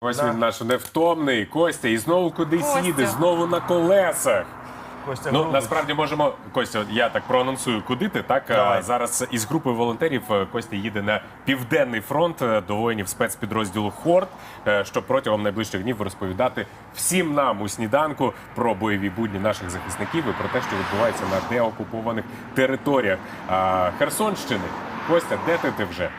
Ось він наш невтомний Костя, і знову кудись Костя. їде, знову на колесах. Костя Ну насправді можемо Костя, я так проанонсую, куди ти так Давай. Зараз із групи волонтерів е, Костя їде на південний фронт е, до воїнів спецпідрозділу Хорт, е, щоб протягом найближчих днів розповідати всім нам у сніданку про бойові будні наших захисників і про те, що відбувається на деокупованих територіях Херсонщини. Костя, де ти, ти вже?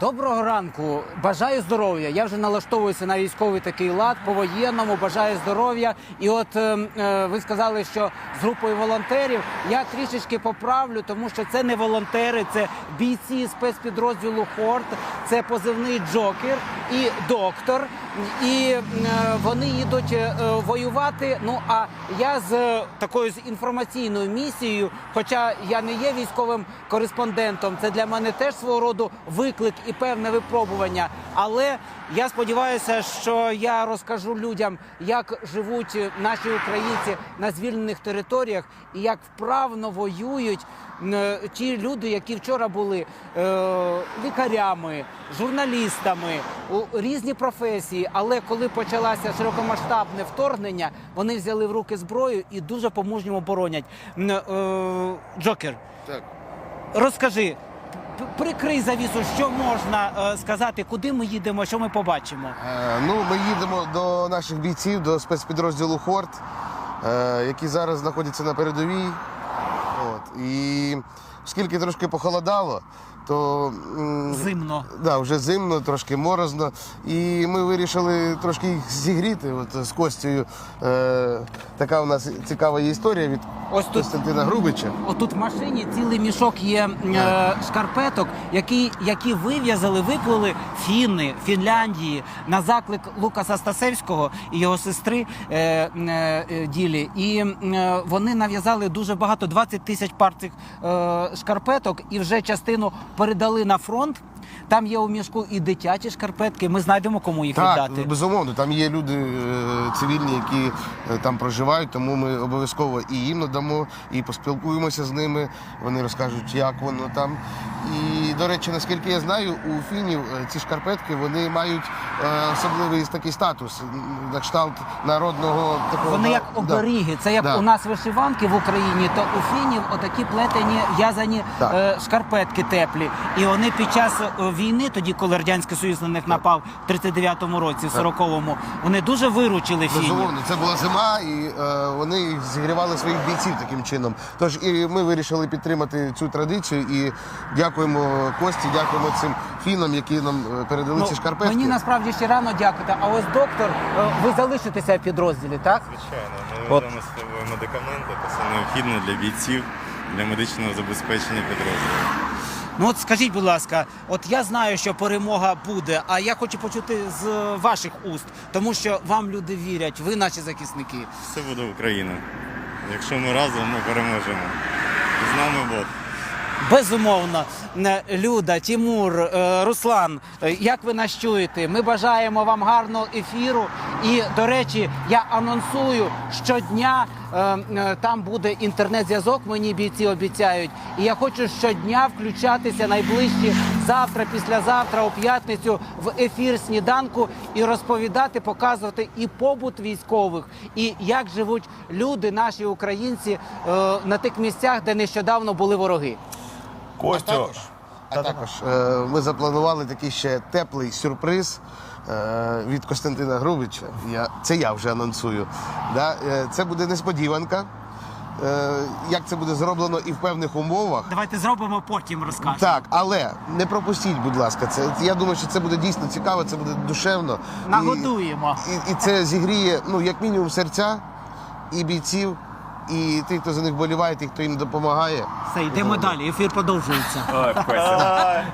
Доброго ранку. Бажаю здоров'я. Я вже налаштовуюся на військовий такий лад по воєнному. Бажаю здоров'я. І от е, е, ви сказали, що з групою волонтерів я трішечки поправлю, тому що це не волонтери, це бійці спецпідрозділу Хорт, це позивний Джокер і доктор. І е, вони їдуть е, воювати. Ну а я з е, такою з інформаційною місією, хоча я не є військовим кореспондентом, це для мене теж свого роду виклик і певне випробування. Але я сподіваюся, що я розкажу людям, як живуть наші українці на звільнених територіях і як вправно воюють ті люди, які вчора були е, лікарями, журналістами різні професії. Але коли почалося широкомасштабне вторгнення, вони взяли в руки зброю і дуже по-мужньому боронять. Е, Джокер, Так. розкажи. Прикрий завісу, що можна е, сказати, куди ми їдемо, що ми побачимо. Е, ну, ми їдемо до наших бійців, до спецпідрозділу Хорт, е, які зараз знаходяться на передовій. От. І оскільки трошки похолодало, то Зимно. Да, вже зимно, трошки морозно. І ми вирішили трошки їх зігріти. От з Костю. Е, така у нас цікава є історія від Ось тут Костянтина Грубича. Отут в машині цілий мішок є е, шкарпеток, які, які вив'язали, виклали фінни Фінляндії на заклик Лукаса Стасевського і його сестри е, е, е, Ділі. І е, вони нав'язали дуже багато 20 тисяч пар цих е, шкарпеток, і вже частину передали на фронт. Там є у мішку і дитячі шкарпетки. Ми знайдемо, кому їх Так, віддати. безумовно, там є люди е, цивільні, які е, там проживають, тому ми обов'язково і їм надамо, і поспілкуємося з ними. Вони розкажуть, як воно там. І, до речі, наскільки я знаю, у фінів е, ці шкарпетки вони мають е, особливий такий статус, на кшталт народного такого. Вони як да. оберіги. Це як Да. у нас вишиванки в Україні, то у фінів отакі плетені в'язані Так. е, шкарпетки теплі. І вони під час війни, тоді коли радянський союз на них напав в 39-му році, в 40-му, вони дуже виручили фінів. Безумовно, це була зима, і е, вони зігрівали своїх бійців таким чином. Тож і ми вирішили підтримати цю традицію і дякуємо Кості, дякуємо цим фінам, які нам е, передали ці шкарпетки. Ну, мені насправді ще рано дякувати. А ось доктор, е, ви залишитеся в підрозділі, так? Звичайно, ми От. ведемо з собою медикаменти, це все необхідне для бійців, для медичного забезпечення підрозділу. Ну от скажіть, будь ласка, от я знаю, що перемога буде, а я хочу почути з ваших уст, тому що вам люди вірять, ви наші захисники. Все буде Україна. Якщо ми разом, ми переможемо. З нами Бог. Безумовно, Е, Люда, Тімур, е, Руслан, е, як ви нас чуєте? Ми бажаємо вам гарного ефіру. І, до речі, я анонсую щодня. Там буде інтернет-зв'язок, мені бійці обіцяють. І я хочу щодня включатися найближчі завтра, післязавтра, у п'ятницю в ефір сніданку і розповідати, показувати і побут військових, і як живуть люди, наші українці, на тих місцях, де нещодавно були вороги. А також, а також е, ми запланували такий ще теплий сюрприз е, від Костянтина Грубича. Я, це я вже анонсую. Да? Е, це буде несподіванка. Е, як це буде зроблено і в певних умовах. Давайте зробимо потім розкажемо. Так, але не пропустіть, будь ласка, це я думаю, що це буде дійсно цікаво, це буде душевно. І- Нагодуємо. І, і це зігріє, ну, як мінімум, серця і бійців, і тих, хто за них боліває, тих, хто їм допомагає. Все, йдемо далі. Ефір продовжується. Ой, Костя.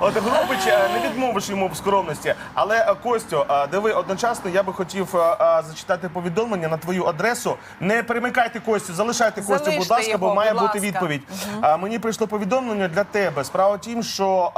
От Грубич е, не відмовиш йому в скромності. Але е, Костю, е, диви, одночасно я би хотів е, е, зачитати повідомлення на твою адресу. Не перемикайте Костю, залишайте Костю, будь Залиште ласка, бо його, має будь бути ласка. відповідь. А, Мені прийшло повідомлення для тебе. Справа в тім, що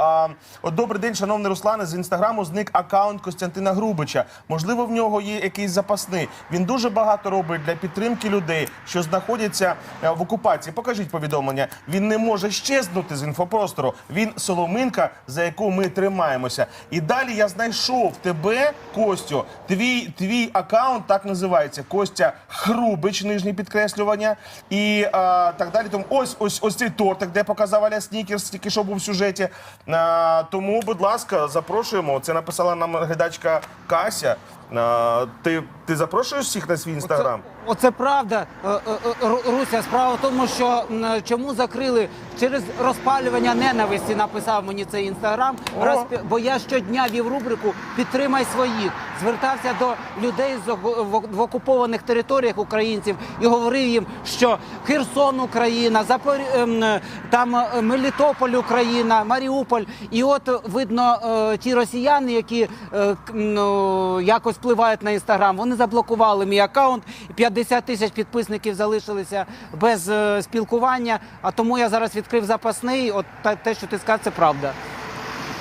от добрий день, шановний Руслане, з інстаграму зник аккаунт Костянтина Грубича. Можливо, в нього є якийсь запасний. Він дуже багато робить для підтримки людей, що знаходяться е, в окупації. Покажіть повідомлення. Він не може щезнути з інфопростору. Він соломинка, за яку ми тримаємося. І далі я знайшов тебе, Костю. Твій твій аккаунт так називається Костя Хрубич, нижнє підкреслювання. І а, так далі. Тому ось ось ось цей тортик, де показав Аля Снікерс, тільки що був в сюжеті. А, тому, будь ласка, запрошуємо. Це написала нам глядачка Кася. А, ти, ти запрошуєш всіх на свій інстаграм? Оце правда, Е, е, е, Ру- Руся. Справа в тому, що м, чому закрили через розпалювання ненависті. Написав мені цей інстаграм. Розпі- Бо я щодня вів рубрику Підтримай своїх. Звертався до людей з ок- в ок- в окупованих територіях українців і говорив їм, що Херсон Україна, Запор... ем, е, там е, Мелітополь Україна, Маріуполь. І от е, видно, е, ті росіяни, які е, к- ну, якось впливають на інстаграм, вони заблокували мій аккаунт. 50 тисяч підписників залишилися без е, спілкування. А тому я зараз відкрив запасний. От та- те, що ти сказав, це правда.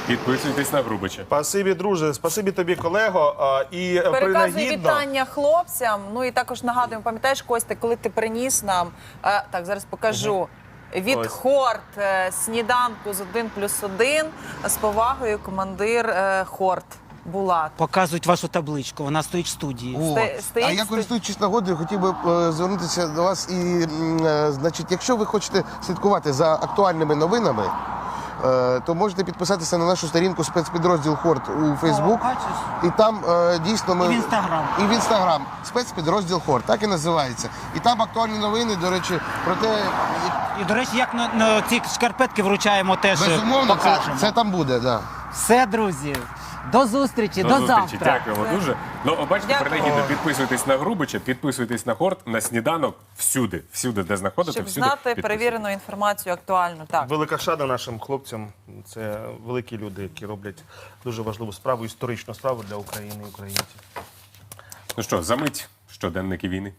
Підписуйтесь на Грубича. Спасибі, друже, спасибі тобі, колего. А, І е, Переказую принагідно. вітання хлопцям. Ну і також нагадуємо, пам'ятаєш, Костя, коли ти приніс нам е, так, зараз покажу. Від Ось. Хорт е, сніданку з 1 плюс 1 з повагою командир е, Хорт Булат. Показують вашу табличку. Вона стоїть в студії. О, Сте- стоїть а я сто- користуючись нагодою, хотів би е, звернутися до вас. І м, е, значить, якщо ви хочете слідкувати за актуальними новинами, е, то можете підписатися на нашу сторінку спецпідрозділ Хорт у Фейсбук. І там е, дійсно ми І в Інстаграм. І в інстаграм спецпідрозділ Хорт, так і називається. І там актуальні новини, до речі, про те, І до речі, як на, на ці шкарпетки вручаємо, теж безумовно, це, покажемо. це там буде. Да. Все, друзі. До зустрічі, до, До зустрічі. завтра. Дякуємо дуже. Ну, бачите, принагідно підписуйтесь на Грубича, підписуйтесь на Хорт, на сніданок всюди, всюди, де знаходите, Щоб всюди. знати перевірену інформацію актуальну. Так. Велика шада нашим хлопцям. Це великі люди, які роблять дуже важливу справу, історичну справу для України і українців. Ну що, замить щоденники війни.